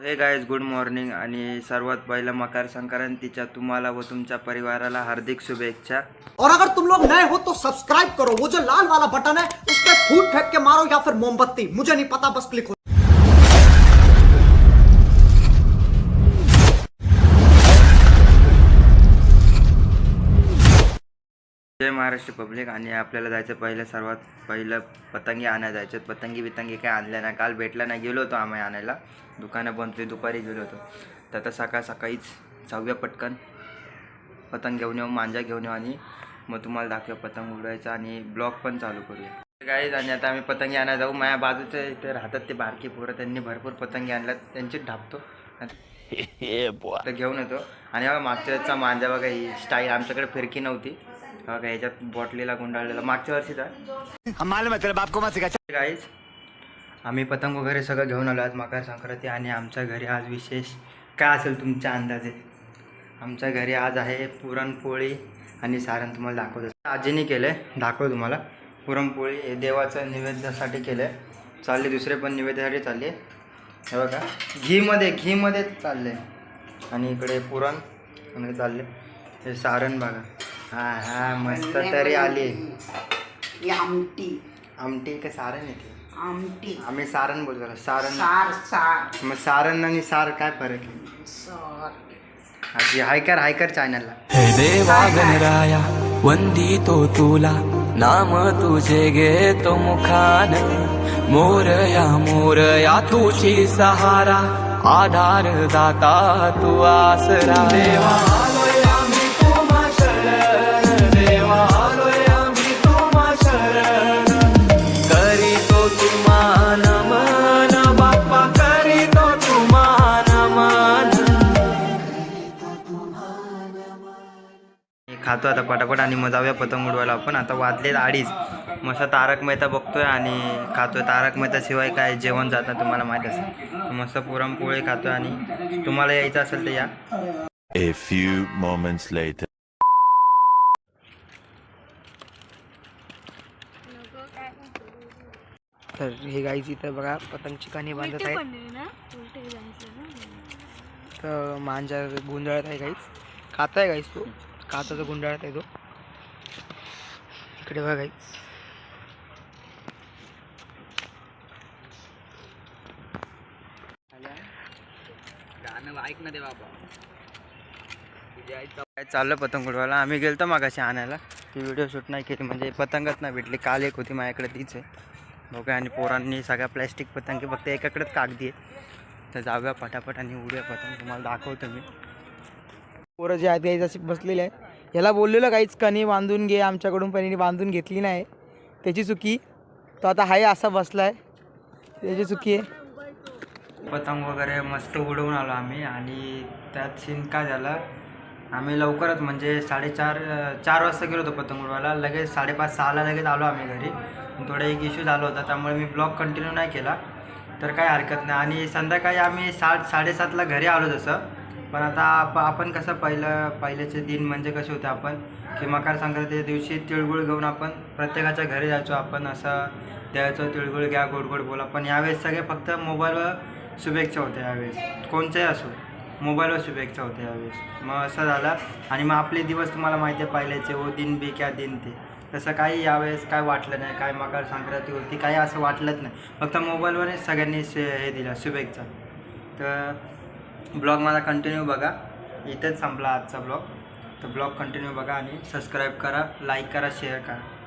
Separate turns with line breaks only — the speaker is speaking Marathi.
हे गायज गुड मॉर्निंग आणि सर्वात पहिलं मकर संक्रांतीच्या तुम्हाला व तुमच्या परिवाराला हार्दिक शुभेच्छा.
और अगर तुम लोग नए हो तो सब्सक्राइब करो। वो जो लाल वाला बटन है उस पर फूट फेंक के मारो या फिर मोमबत्ती। मुझे नहीं पता बस क्लिक
महाराष्ट्र पब्लिक आणि आपल्याला जायचं पहिलं सर्वात पहिलं पतंगी आणायला जायचं. पतंगी बितंगी काय आणल्या नाही. काल भेटला नाही. गेलो होतो आम्ही आणायला. दुकानं बंद होती. दुपारी गेलो होतो. तर आता सकाळ सकाळीच जाऊया पटकन. पतंग घेऊन येऊ मांजा घेऊन येऊ आणि मग तुम्हाला दाखवूया पतंग उडवायचा आणि ब्लॉग पण चालू करूया. गाईज आणि आता आम्ही पतंगी आणायला जाऊ. माझ्या बाजूचे इथे राहतात ते बारकी पोरं. त्यांनी भरपूर पतंगी आणल्यात त्यांची ढापतो. तर घेऊन येतो. आणि मागच्या मांजा बघा ही स्टाईल आमच्याकडे फिरकी नव्हती. हा बघा ह्याच्यात बॉटलीला गुंडाळलेला. मागच्या वर्षीचा.
हम मालूम है तेरे बाप को मत सिखा।
गाईज आम्ही पतंग वगैरे सगळं घेऊन आलो आज मकर संक्रांती आणि आमच्या घरी आज विशेष काय असेल तुमच्या अंदाजे? आमच्या घरी आज आहे पुरणपोळी आणि सारण तुम्हाला दाखवतो आजीने केलं आहे दाखव तुम्हाला. पुरणपोळी हे देवाचं नैवेद्यासाठी केलं आहे चालले दुसरे पण नैवेद्यासाठी चालले हे बघा घीमध्ये घीमध्ये चालले आणि इकडे पुरण आणि चालले हे सारण बघा. हा हा मस्त तरी आली.
ही आमटी.
आमटी का सारण येते
आमटी.
आम्ही सारण बोलतो. सारण.
सार सार.
मग सारण आणि सार काय फरक आहे?
सार.
आजी हायकर हायकर चॅनलला
हे देवा गणराया वंदितो तुला. नाम तुझे घेतो मुखान. मोरया मोरया तुझी सहारा. आधार दाता तू आसरा. देवा.
खातो आता पटापट आणि मग जाऊया पतंग उडवायला. आपण आता वाजलेत अडीच. मस्त तारक मेहता बघतोय आणि खातोय. तारक मेहता शिवाय काय जेवण जात तुम्हाला माहीत असेल. मस्त पुरणपोळी खातोय आणि तुम्हाला यायचं असेल तर या.
A few moments later.
तर हे गाईच इथं बघा पतंगची कणी बांधत आहे तर मांजा गुंडाळत आहे गाईच खात आहे गाईच तो? काचाचा गुंडाळत आहे तो. इकडे बघा गाईच काय चाललं पतंग उडवायला आम्ही गेलतो मागाशी आणायला. ती व्हिडिओ शूट नाही केली म्हणजे पतंगच नाही भेटली. काल एक होती माझ्याकडे तीच आहे. बघा आणि पोरांनी सगळ्या प्लॅस्टिक पतंगी फक्त एकाकडेच कागदी आहे तर जाऊया पटापट आणि उडूया पतंग. तुम्हाला दाखवतो मी. पोरं जे आहेत काही जशी बसलेले आहे ह्याला बोललेलं काहीच कणी बांधून घे आमच्याकडून पण हिने बांधून घेतली नाही. त्याची चुकी तो आता हाय असा बसला आहे त्याची चुकी आहे. पतंग वगैरे मस्त उडवून आलो आम्ही आणि त्यात सीन काय झालं? आम्ही लवकरच म्हणजे साडेचार चार वाजता गेलो होतो पतंग उडवायला. लगेच साडेपाच सहाला लगेच आलो आम्ही घरी. थोडा एक इश्यू झाला होता त्यामुळे मी ब्लॉग कंटिन्यू नाही केला. तर काही हरकत नाही. आणि संध्याकाळी आम्ही सात साडेसातला घरी आलो जसं पण आता आप आपण कसं पहिलं पहिल्याचे दिन म्हणजे कसे होते आपण? की मकर संक्रांतीच्या दिवशी तिळगुळ घेऊन आपण प्रत्येकाच्या घरी जायचो आपण असं द्यायचो तिळगुळ घ्या गोड गोड बोला. पण यावेळेस सगळे फक्त मोबाईलवर शुभेच्छा होत्या यावेळेस. कोणत्याही असो मोबाईलवर शुभेच्छा होत्या यावेळेस. मग असं झालं. आणि मग आपले दिवस तुम्हाला माहिती आहे पहिल्याचे हो दिन बी क्या दिन ते. तसं काही यावेळेस काय वाटलं नाही काय मकर संक्रांती होती काही असं वाटलंच नाही. फक्त मोबाईलवरच सगळ्यांनी शे हे दिलं शुभेच्छा. तर ब्लॉग माझा कंटिन्यू बघा. इथेच संपला आजचा ब्लॉग. तर ब्लॉग कंटिन्यू बघा आणि सबस्क्राईब करा लाईक करा शेअर करा.